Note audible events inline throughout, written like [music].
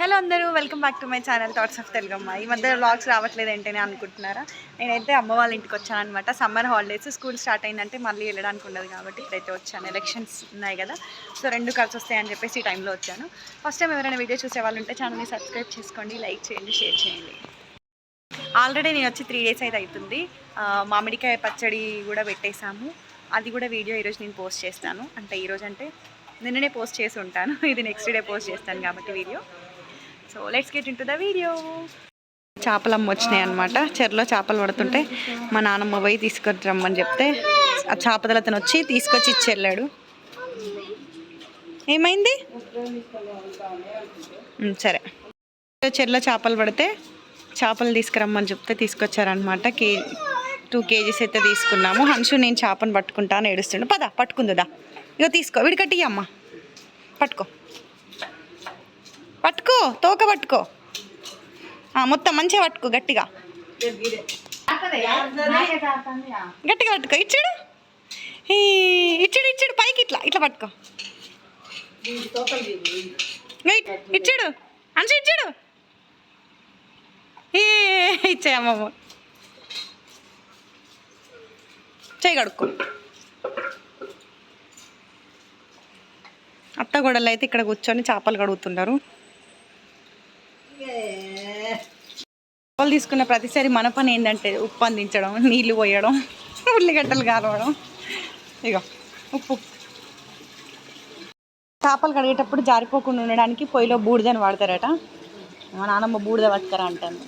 Hello అందరూ welcome back to my channel thoughts of Telugamma ఈ మధ్య వ్లాగ్స్ రావట్లేదు ఏంటని అనుకుంటున్నారా? నేనైతే అమ్మ వాళ్ళ ఇంటికి వచ్చాను అనమాట సమ్మర్ హాలిడేస్ స్కూల్ స్టార్ట్ అయిందంటే మళ్ళీ వెళ్ళడానికి ఉండదు కాబట్టి ఇప్పుడైతే వచ్చాను. ఎలక్షన్స్ ఉన్నాయి కదా. సో రెండు కలిసి వస్తాయని చెప్పేసి ఈ టైంలో వచ్చాను. ఫస్ట్ టైం ఎవరైనా వీడియో చూసే వాళ్ళు ఉంటే ఛానల్ని సబ్స్క్రైబ్ చేసుకోండి లైక్ చేయండి షేర్ చేయండి. ఆల్రెడీ నేను వచ్చి త్రీ డేస్ అయితే అవుతుంది. మామిడికాయ పచ్చడి కూడా పెట్టేశాము. అది కూడా వీడియో ఈరోజు నేను పోస్ట్ చేస్తాను. అంటే ఈరోజు అంటే నిన్ననే పోస్ట్ చేసి ఉంటాను. [laughs] ఇది నెక్స్ట్ డే పోస్ట్ చేస్తాను కాబట్టి video so let's get into the video చేపలమ్మ వచ్చినాయి అనమాట చెరలో చేపలు పడుతుంటే మా నాన్నమ్మ పోయి తీసుకొని రమ్మని చెప్తే ఆ చేపదల అతను వచ్చి తీసుకొచ్చి ఇచ్చి వెళ్ళాడు ఏమైంది సరే. చెర్లో చేపలు పడితే చేపలు తీసుకురమ్మని చెప్తే తీసుకొచ్చారనమాట కే టూ కేజీస్ అయితే తీసుకున్నాము. హంషు నేను చేపను పట్టుకుంటాను ఏడుస్తుండే. పద పట్టుకుందా ఇగో తీసుకో. విడికట్టి అమ్మ పట్టుకో. పట్టుకో తోక పట్టుకో. మొత్తం మంచిగా పట్టుకో గట్టిగా. గట్టిగా పట్టుకో ఇచ్చాడు? ఇచ్చాడు ఇచ్చాడు పైకి ఇట్లా ఇట్లా పట్టుకో. ఇచ్చాడు అంశ ఇచ్చాడు. ఏ ఇచ్చాయమ్మమ్మ చేయి కడుక్కో. అత్త గొడవలు అయితే ఇక్కడ కూర్చొని చేపలు కడుగుతున్నారు చేపలు తీసుకున్న ప్రతిసారి మన పని ఏంటంటే ఉప్పు అందించడం నీళ్ళు పోయడం ఉల్లిగడ్డలు కారవడం ఇక ఉప్పు. చేపలు కడిగేటప్పుడు జారిపోకుండా ఉండడానికి పొయ్యిలో బూడిదని వాడతారట. మా నానమ్మ బూడిద పట్టుకరా అంటాను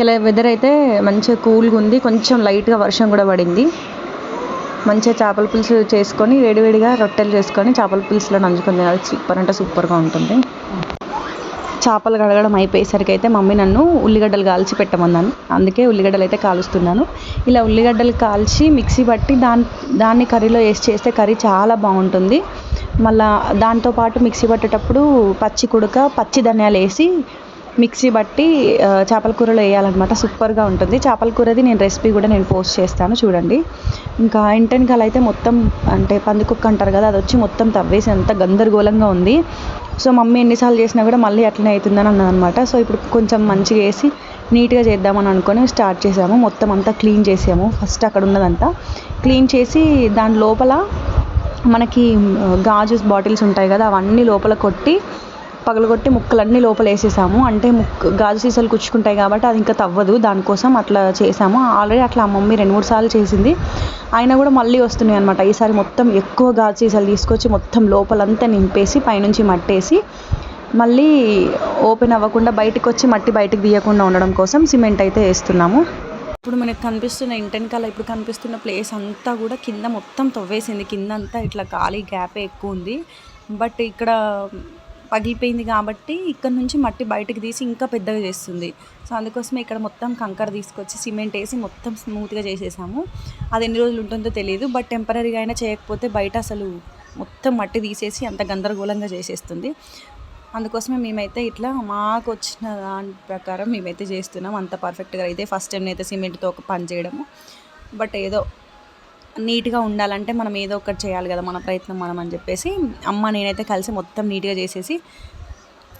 ఇలా వెదర్ అయితే మంచిగా కూల్గా ఉంది. కొంచెం లైట్గా వర్షం కూడా పడింది. మంచిగా చేపల పులుసు చేసుకొని వేడివేడిగా రొట్టెలు చేసుకొని చేపల పులుసులో నంచుకొని తినాలి. సూపర్ అంటే సూపర్గా ఉంటుంది. చేపలు కడగడం అయిపోయేసరికి అయితే మమ్మీ నన్ను ఉల్లిగడ్డలు కాల్చి పెట్టమన్నాను. అందుకే ఉల్లిగడ్డలు అయితే కాలుస్తున్నాను. ఇలా ఉల్లిగడ్డలు కాల్చి మిక్సీ పట్టి దాని దాన్ని కర్రీలో వేసి చేస్తే కర్రీ చాలా బాగుంటుంది. మళ్ళా దాంతోపాటు మిక్సీ పట్టేటప్పుడు పచ్చి కుడక పచ్చి ధనియాలు వేసి మిక్సీ బట్టి చేపల కూరలో వేయాలన్నమాట. సూపర్గా ఉంటుంది. చేపల కూరది నేను రెసిపీ కూడా నేను పోస్ట్ చేస్తాను చూడండి. ఇంకా ఇంటెనకాల అయితే మొత్తం అంటే పందికొక్క అంటారు కదా అది వచ్చి మొత్తం తవ్వేసి అంత గందరగోళంగా ఉంది. సో మమ్మీ ఎన్నిసార్లు చేసినా కూడా మళ్ళీ అట్లనే అవుతుందని అన్నదనమాట సో ఇప్పుడు కొంచెం మంచిగా వేసి నీట్గా చేద్దామని అనుకొని స్టార్ట్ చేసాము. మొత్తం అంతా క్లీన్ చేసాము. ఫస్ట్ అక్కడ ఉన్నదంతా క్లీన్ చేసి దాని లోపల మనకి గాజు బాటిల్స్ ఉంటాయి కదా అవన్నీ లోపల కొట్టి పగలగొట్టి ముక్కలన్నీ లోపల వేసేసాము అంటే ముక్క గాజు సీసాలు కుచ్చుకుంటాయి కాబట్టి అది ఇంకా తవ్వదు. దానికోసం అట్లా చేసాము. ఆల్రెడీ అట్లా ఆ మమ్మీ రెండు మూడు సార్లు చేసింది. అయినా కూడా మళ్ళీ వస్తున్నాయి అనమాట ఈసారి మొత్తం ఎక్కువ గాజు సీసాలు తీసుకొచ్చి మొత్తం లోపలంతా నింపేసి పైనుంచి మట్టేసి మళ్ళీ ఓపెన్ అవ్వకుండా బయటకు వచ్చి మట్టి బయటకు తీయకుండా ఉండడం కోసం సిమెంట్ అయితే వేస్తున్నాము. ఇప్పుడు మనకు కనిపిస్తున్న ఇంటెనకాల ఇప్పుడు కనిపిస్తున్న ప్లేస్ అంతా కూడా కింద మొత్తం తవ్వేసింది. కింద అంతా ఇట్లా ఖాళీ గ్యాపే ఎక్కువ ఉంది. బట్ ఇక్కడ పగిలిపోయింది కాబట్టి ఇక్కడ నుంచి మట్టి బయటకు తీసి ఇంకా పెద్దగా చేస్తుంది. సో అందుకోసమే ఇక్కడ మొత్తం కంకర తీసుకొచ్చి సిమెంట్ వేసి మొత్తం స్మూత్గా చేసేసాము. అది ఎన్ని రోజులు ఉంటుందో తెలియదు బట్ టెంపరీగా అయినా చేయకపోతే బయట అసలు మొత్తం మట్టి తీసేసి అంత గందరగోళంగా చేసేస్తుంది. అందుకోసమే మేమైతే ఇట్లా మాకు వచ్చిన దాని ప్రకారం మేమైతే చేస్తున్నాం. అంత పర్ఫెక్ట్గా అయితే ఫస్ట్ టైం అయితే సిమెంట్తో ఒక పని చేయడము. బట్ ఏదో నీట్గా ఉండాలంటే మనం ఏదో ఒకటి చేయాలి కదా మన ప్రయత్నం మనం అని చెప్పేసి అమ్మ నేనైతే కలిసి మొత్తం నీట్గా చేసేసి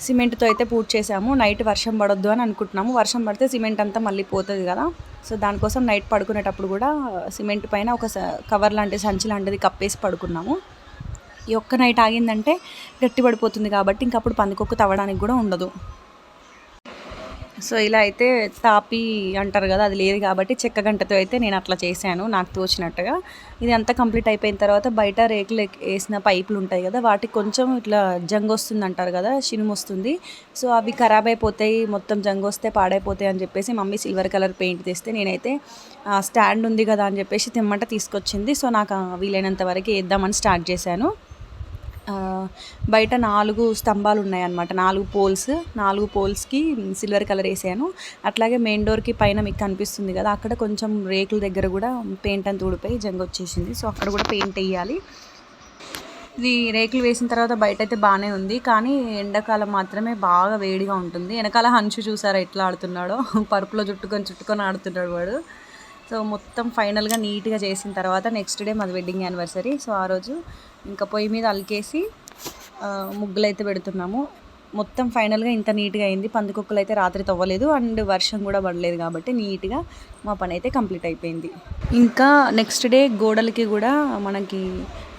సిమెంట్తో అయితే పూర్తి చేసాము. నైట్ వర్షం పడొద్దు అని అనుకుంటున్నాము. వర్షం పడితే సిమెంట్ అంతా మళ్ళీ పోతుంది కదా. సో దానికోసం నైట్ పడుకునేటప్పుడు కూడా సిమెంట్ పైన ఒక స- కవర్ లాంటి సంచి లాంటిది కప్పేసి పడుకున్నాము. ఈ ఒక్క నైట్ ఆగిందంటే గట్టి పడిపోతుంది కాబట్టి ఇంకప్పుడు పందికొక్కు తవ్వడానికి కూడా ఉండదు. సో ఇలా అయితే తాపి అంటారు కదా అది లేదు కాబట్టి చెక్క గంటతో అయితే నేను అట్లా చేశాను నాకు తోచినట్టుగా. ఇది అంతా కంప్లీట్ అయిపోయిన తర్వాత బయట రేకులు వేసిన పైపులు ఉంటాయి కదా వాటికి కొంచెం ఇట్లా జంగ్ వస్తుంది అంటారు కదా షినుము వస్తుంది. సో అవి ఖరాబ్ అయిపోతాయి మొత్తం జంగ్ వస్తే పాడైపోతాయి అని చెప్పేసి మమ్మీ సిల్వర్ కలర్ పెయింట్ తెస్తే నేనైతే స్టాండ్ ఉంది కదా అని చెప్పేసి తెమ్మంట తీసుకొచ్చింది. సో నాకు వీలైనంత వరకు వేద్దామని స్టార్ట్ చేశాను. బయట నాలుగు స్తంభాలు ఉన్నాయన్నమాట. నాలుగు పోల్స్ నాలుగు పోల్స్కి సిల్వర్ కలర్ వేసాను. అట్లాగే మెయిన్ డోర్కి పైన మీకు కనిపిస్తుంది కదా అక్కడ కొంచెం రేకుల దగ్గర కూడా పెయింట్ అంతా ఊడిపోయి జంగ్ వచ్చేసింది. సో అక్కడ కూడా పెయింట్ వేయాలి. ఇది రేకులు వేసిన తర్వాత బయట అయితే బాగానే ఉంది. కానీ ఎండాకాలం మాత్రమే బాగా వేడిగా ఉంటుంది. వెనకాల హంచు చూసారా ఎట్లా ఆడుతున్నాడో? పరుపులో చుట్టుకొని చుట్టుకొని ఆడుతున్నాడు వాడు. సో మొత్తం ఫైనల్గా నీట్గా చేసిన తర్వాత నెక్స్ట్ డే మాది వెడ్డింగ్ యానివర్సరీ సో ఆ రోజు ఇంకా పొయ్యి మీద అలికేసి ముగ్గులు అయితే పెడుతున్నాము. మొత్తం ఫైనల్గా ఇంత నీట్గా అయింది. పందికొక్కులు అయితే రాత్రి తవ్వలేదు. అండ్ వర్షం కూడా పడలేదు కాబట్టి నీట్గా మా పని అయితే కంప్లీట్ అయిపోయింది. ఇంకా నెక్స్ట్ డే గోడలకి కూడా మనకి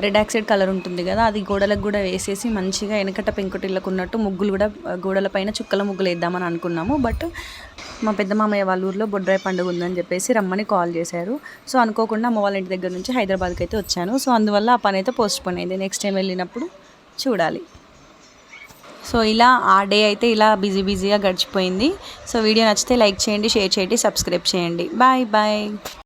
రెడ్ ఆక్సైడ్ కలర్ ఉంటుంది కదా అది గోడలకు కూడా వేసేసి మంచిగా వెనకట పెంకుటిళ్ళకు ఉన్నట్టు ముగ్గులు కూడా గోడల పైన చుక్కల ముగ్గులు వేద్దామని అనుకున్నాము. బట్ మా పెద్ద మామయ్య వాళ్ళ ఊర్లో బొడ్రాయి పండుగ ఉందని చెప్పేసి రమ్మని కాల్ చేశారు. సో అనుకోకుండా అమ్మ వాళ్ళ ఇంటి దగ్గర నుంచి హైదరాబాద్కి అయితే వచ్చాను. సో అందువల్ల ఆ పని అయితే పోస్ట్పోన్ అయింది. నెక్స్ట్ టైం వెళ్ళినప్పుడు చూడాలి. సో ఇలా ఆ డే అయితే ఇలా బిజీ బిజీగా గడిచిపోయింది. సో వీడియో నచ్చితే లైక్ చేయండి షేర్ చేయండి సబ్స్క్రైబ్ చేయండి. Bye bye